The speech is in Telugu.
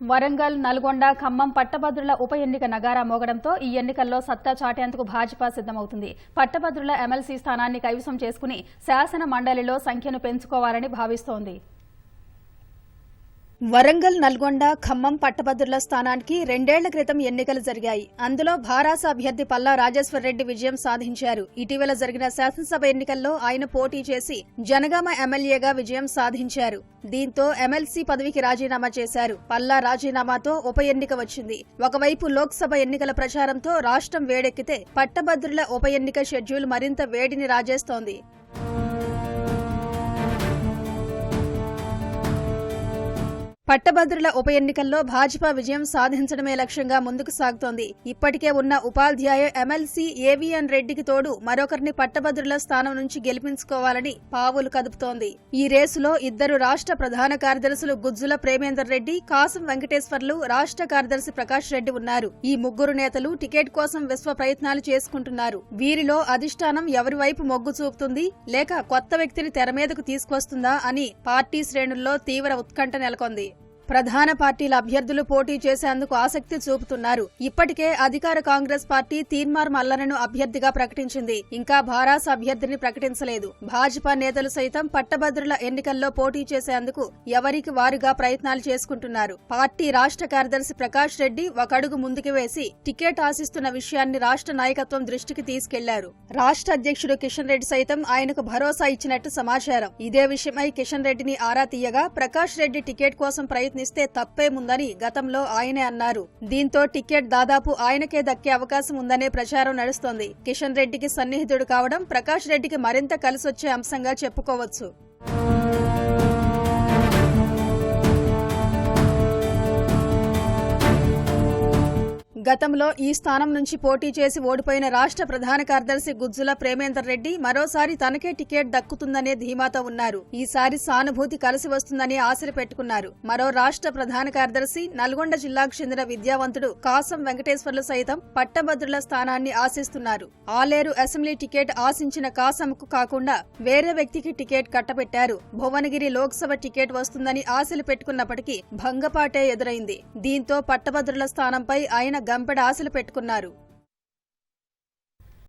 వరంగల్ నల్గొండ ఖమ్మం పట్టభద్రుల ఉప ఎన్నిక నగారా మోగడంతో ఈ ఎన్నికల్లో సత్తా చాటేందుకు భాజపా సిద్దమవుతుంది పట్టభద్రుల ఎమ్మెల్సీ స్థానాన్ని కైవసం చేసుకుని శాసన మండలిలో సంఖ్యను పెంచుకోవాలని భావిస్తోంది. వరంగల్ నల్గొండ ఖమ్మం పట్టభద్రుల స్థానానికి రెండేళ్ళ క్రితం ఎన్నికలు జరిగాయి. అందులో భారాస అభ్యర్థి పల్లా రాజేశ్వరరెడ్డి విజయం సాధించారు. ఇటీవల జరిగిన శాసనసభ ఎన్నికల్లో ఆయన పోటీ చేసి జనగామ ఎమ్మెల్యేగా విజయం సాధించారు. దీంతో ఎమ్మెల్సీ పదవికి రాజీనామా చేశారు. పల్లా రాజీనామాతో ఉప ఎన్నిక వచ్చింది. ఒకవైపు లోక్సభ ఎన్నికల ప్రచారంతో రాష్ట్రం వేడెక్కితే పట్టభద్రుల ఉప ఎన్నిక షెడ్యూల్ మరింత వేడిని రాజేస్తోంది. పట్టభద్రుల ఉప ఎన్నికల్లో భాజపా విజయం సాధించడమే లక్ష్యంగా ముందుకు సాగుతోంది. ఇప్పటికే ఉన్న ఉపాధ్యాయ ఎమ్మెల్సీ ఏవిఎన్ రెడ్డికి తోడు మరొకరిని పట్టభద్రుల స్థానం నుంచి గెలిపించుకోవాలని పావులు కదుపుతోంది. ఈ రేసులో ఇద్దరు రాష్ట్ర ప్రధాన కార్యదర్శులు గుజ్జుల ప్రేమేందర్ రెడ్డి కాసం వెంకటేశ్వర్లు రాష్ట్ర కార్యదర్శి ప్రకాష్ రెడ్డి ఉన్నారు. ఈ ముగ్గురు నేతలు టికెట్ కోసం విశ్వ ప్రయత్నాలు చేసుకుంటున్నారు. వీరిలో అధిష్టానం ఎవరి వైపు మొగ్గు చూపుతుంది? లేక కొత్త వ్యక్తిని తెర మీదకు తీసుకొస్తుందా అని పార్టీ శ్రేణుల్లో తీవ్ర ఉత్కంఠ నెలకొంది. ప్రధాన పార్టీల అభ్యర్థులు పోటీ చేసేందుకు ఆసక్తి చూపుతున్నారు. ఇప్పటికే అధికార కాంగ్రెస్ పార్టీ తీన్మార్ మల్లనను అభ్యర్థిగా ప్రకటించింది. ఇంకా భారాస్ అభ్యర్థిని ప్రకటించలేదు. భాజపా నేతలు సైతం పట్టభద్రుల ఎన్నికల్లో పోటీ చేసేందుకు ఎవరికి వారుగా ప్రయత్నాలు చేసుకుంటున్నారు. పార్టీ రాష్ట్ర కార్యదర్శి ప్రకాష్ రెడ్డి ఒక అడుగు ముందుకు వేసి టికెట్ ఆశిస్తున్న విషయాన్ని రాష్ట్ర నాయకత్వం దృష్టికి తీసుకెళ్ళారు. రాష్ట్ర అధ్యక్షుడు కిషన్ రెడ్డి సైతం ఆయనకు భరోసా ఇచ్చినట్టు సమాచారం. ఇదే విషయమై కిషన్ రెడ్డిని ఆరా తీయగా ప్రకాష్ రెడ్డి టికెట్ కోసం ప్రయత్నం ప్రయత్నిస్తే తప్పేముందని గతంలో ఆయనే అన్నారు. దీంతో టికెట్ దాదాపు ఆయనకే దక్కే అవకాశం ఉందనే ప్రచారం నడుస్తోంది. కిషన్ రెడ్డికి సన్నిహితుడు కావడం ప్రకాష్ రెడ్డికి మరింత కలిసొచ్చే అంశంగా చెప్పుకోవచ్చు. గతంలో ఈ స్థానం నుంచి పోటీ చేసి ఓడిపోయిన రాష్ట్ర ప్రధాన కార్యదర్శి గుజ్జుల ప్రేమేందర్ రెడ్డి మరోసారి తనకే టికెట్ దక్కుతుందనే ధీమాతో ఉన్నారు. ఈసారి సానుభూతి కలిసి వస్తుందని ఆశలు పెట్టుకున్నారు. మరో రాష్ట్ర ప్రధాన కార్యదర్శి నల్గొండ జిల్లాకు చెందిన విద్యావంతుడు కాసం వెంకటేశ్వర్లు సైతం పట్టభద్రుల స్థానాన్ని ఆశిస్తున్నారు. ఆలేరు అసెంబ్లీ టికెట్ ఆశించిన కాసంకు కాకుండా వేరే వ్యక్తికి టికెట్ కట్టబెట్టారు. భువనగిరి లోక్సభ టికెట్ వస్తుందని ఆశలు పెట్టుకున్నప్పటికీ భంగపాటే ఎదురైంది. దీంతో పట్టభద్రుల స్థానంపై ఆయన గంపెడ ఆశలు పెట్టుకున్నారు.